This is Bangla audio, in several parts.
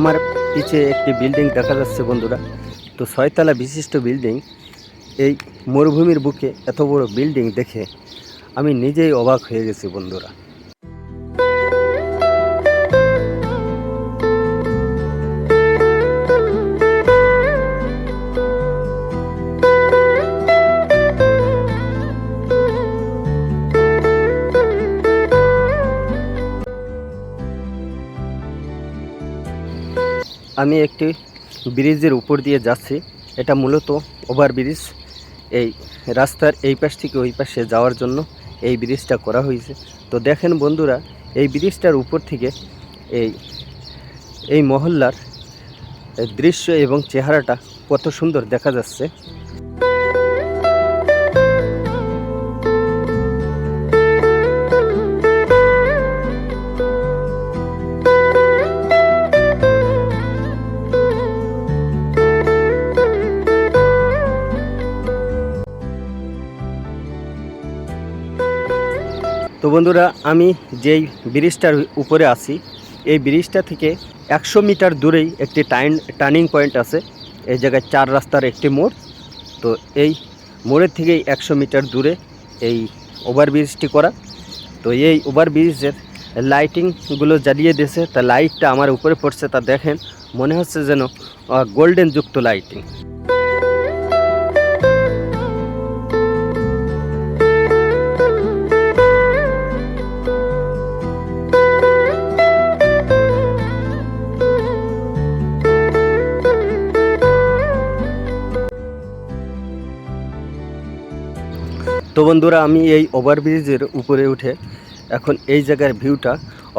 আমার পিছে একটি বিল্ডিং দেখা যাচ্ছে বন্ধুরা। তো ছয়তলা বিশিষ্ট বিল্ডিং, এই মরুভূমির বুকে এত বড় বিল্ডিং দেখে আমি নিজেই অবাক হয়ে গেছি বন্ধুরা। আমি একটি ব্রিজের উপর দিয়ে যাচ্ছি। এটা মূলত ওভার ব্রিজ। এই রাস্তার এই পাশ থেকে ওই পাশে যাওয়ার জন্য এই ব্রিজটা করা হয়েছে। তো দেখেন বন্ধুরা, এই ব্রিজটার উপর থেকে এই এই মহল্লার দৃশ্য এবং চেহারাটা কত সুন্দর দেখা যাচ্ছে। বন্ধুরা, আমি যেই ব্রিজটার উপরে আছি, এই ব্রিজটা থেকে একশো মিটার দূরেই একটি টাইন টার্নিং পয়েন্ট আছে। এই জায়গায় চার রাস্তার একটি মোড়। তো এই মোড়ের থেকেই একশো মিটার দূরে এই ওভারব্রিজটি করা। তো এই ওভারব্রিজের লাইটিংগুলো জ্বালিয়ে দিয়েছে। তা লাইটটা আমার উপরে পড়ছে। তা দেখেন, মনে হচ্ছে যেন গোল্ডেন যুক্ত লাইটিং। তো বন্ধুরা, আমি এই ওভারব্রিজের উপরে উঠে এখন এই জায়গার ভিউটা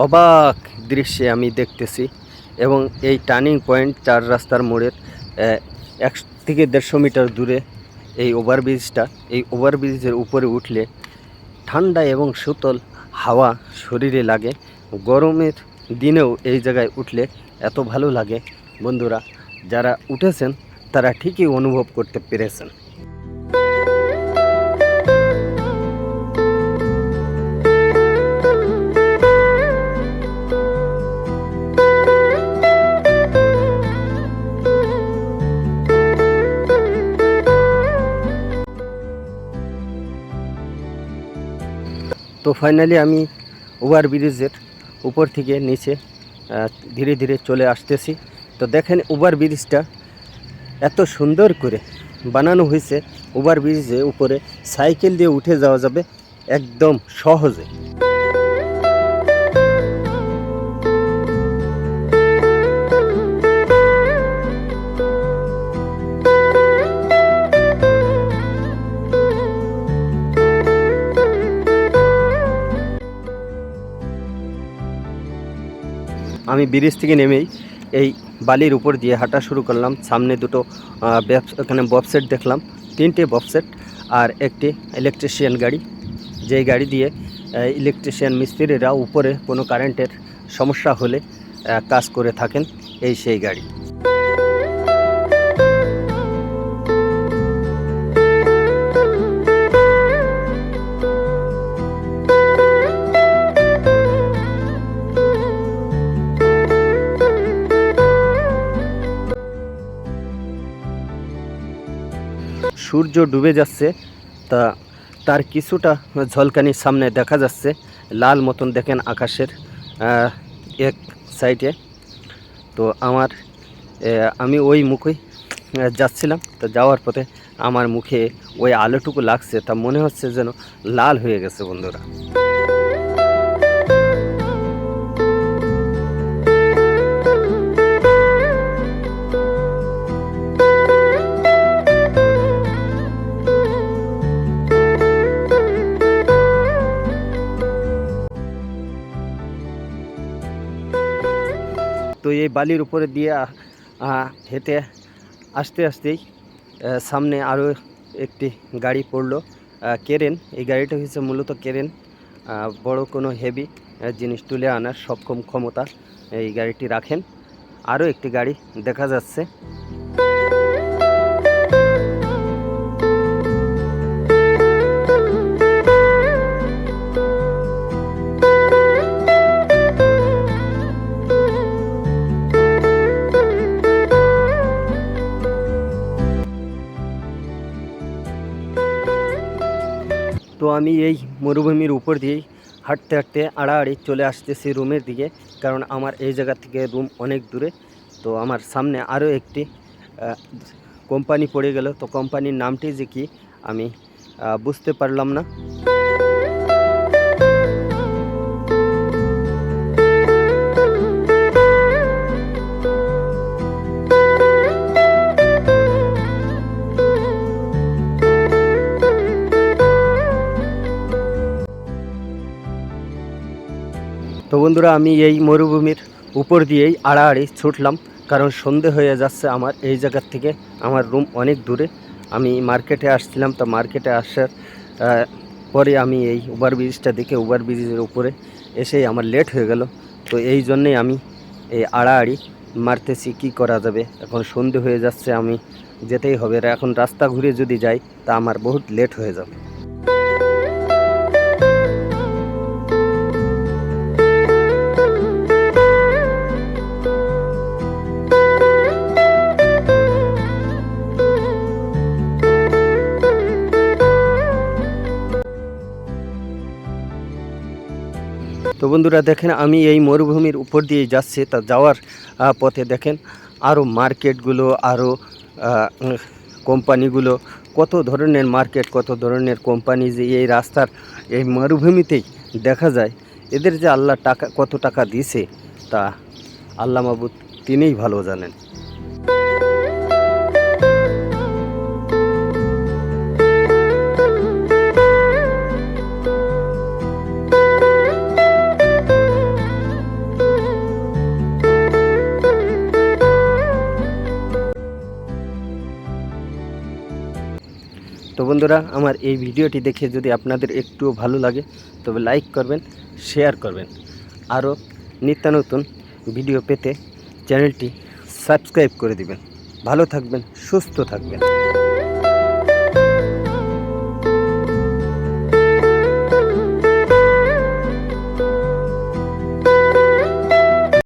অবাক দৃশ্যে আমি দেখতেছি এবং এই টার্নিং পয়েন্ট চার রাস্তার মোড়ের এক থেকে দেড়শো মিটার দূরে এই ওভারব্রিজটা, এই ওভারব্রিজের উপরে উঠলে ঠান্ডা এবং শীতল হাওয়া শরীরে লাগে। গরমের দিনেও এই জায়গায় উঠলে এত ভালো লাগে। বন্ধুরা, যারা উঠেছেন তারা ঠিকই অনুভব করতে পেরেছেন। ফাইনালি আমি ওভার ব্রিজের উপর থেকে নিচে ধীরে ধীরে চলে আসতেছি। তো দেখেন ওভার ব্রিজটা এত সুন্দর করে বানানো হয়েছে। ওভার ব্রিজে উপরে সাইকেল দিয়ে উঠে যাওয়া যাবে একদম সহজে। আমি ব্রিজ থেকে নেমেই এই বালির উপর দিয়ে হাঁটা শুরু করলাম। সামনে দুটো এখানে ববসেট দেখলাম। তিনটে ববসেট আর একটি ইলেকট্রিশিয়ান গাড়ি। যেই গাড়ি দিয়ে ইলেকট্রিশিয়ান মিস্ত্রিরা উপরে কোনো কারেন্টের সমস্যা হলে কাজ করে থাকেন, এই সেই গাড়ি। সূর্য ডুবে যাচ্ছে, তা তার কিছুটা ঝলকানির সামনে দেখা যাচ্ছে। লাল মতন দেখেন আকাশের এক সাইডে তো আমার আমি ওই মুখেই যাচ্ছিলাম। তো যাওয়ার পথে আমার মুখে ওই আলোটুকু লাগছে, তা মনে হচ্ছে যেন লাল হয়ে গেছে বন্ধুরা। এই বালির উপরে দিয়ে হেঁটে আসতে আসতেই সামনে আরও একটি গাড়ি পড়ল। কেরেন, এই গাড়িটা হচ্ছে মূলত কেরেন। বড় কোনো হেভি জিনিস তুলে আনার সক্ষম ক্ষমতা এই গাড়িটি রাখেন। আরও একটি গাড়ি দেখা যাচ্ছে। তো আমি এই মরুভূমির উপর দিয়েই হাঁটতে হাঁটতে আড়াআড়ি চলে আসতেছি রুমের দিকে, কারণ আমার এই জায়গা থেকে রুম অনেক দূরে। তো আমার সামনে আরও একটি কোম্পানি পড়ে গেল। তো কোম্পানির নামটি যে কি আমি বুঝতে পারলাম না। তো বন্ধুরা, আমি এই মরুভূমির উপর দিয়েই আড়াআড়ি ছুটলাম, কারণ সন্ধে হয়ে যাচ্ছে আমার এই জায়গার থেকে। আমার রুম অনেক দূরে। আমি মার্কেটে আসছিলাম, তো মার্কেটে আসার পরে আমি এই ওভার ব্রিজটা দেখে ওভার ব্রিজের উপরে এসেই আমার লেট হয়ে গেল। তো এই জন্যেই আমি এই আড়াআড়ি মারতেছি, কি করা যাবে? এখন সন্ধে হয়ে যাচ্ছে, আমি যেতেই হবে। এখন রাস্তা ঘুরে যদি যাই, তা আমার বহুত লেট হয়ে যাবে। তো বন্ধুরা দেখেন, আমি এই মরুভূমির উপর দিয়ে যাচ্ছি, তা যাওয়ার পথে দেখেন আরও মার্কেটগুলো আরও কোম্পানিগুলো, কত ধরনের মার্কেট, কত ধরনের কোম্পানি যে এই রাস্তার, এই মরুভূমিতেই দেখা যায়। এদের যে আল্লাহ টাকা, কত টাকা দিছে তা আল্লাহ মাবুদ তিনিই ভালো জানেন। তো বন্ধুরা, আমার এই ভিডিওটি দেখে যদি আপনাদের একটুও ভালো লাগে, তবে লাইক করবেন শেয়ার করবেন। আরও নিত্য নতুন ভিডিও পেতে চ্যানেলটি সাবস্ক্রাইব করে দিবেন। ভালো থাকবেন, সুস্থ থাকবেন।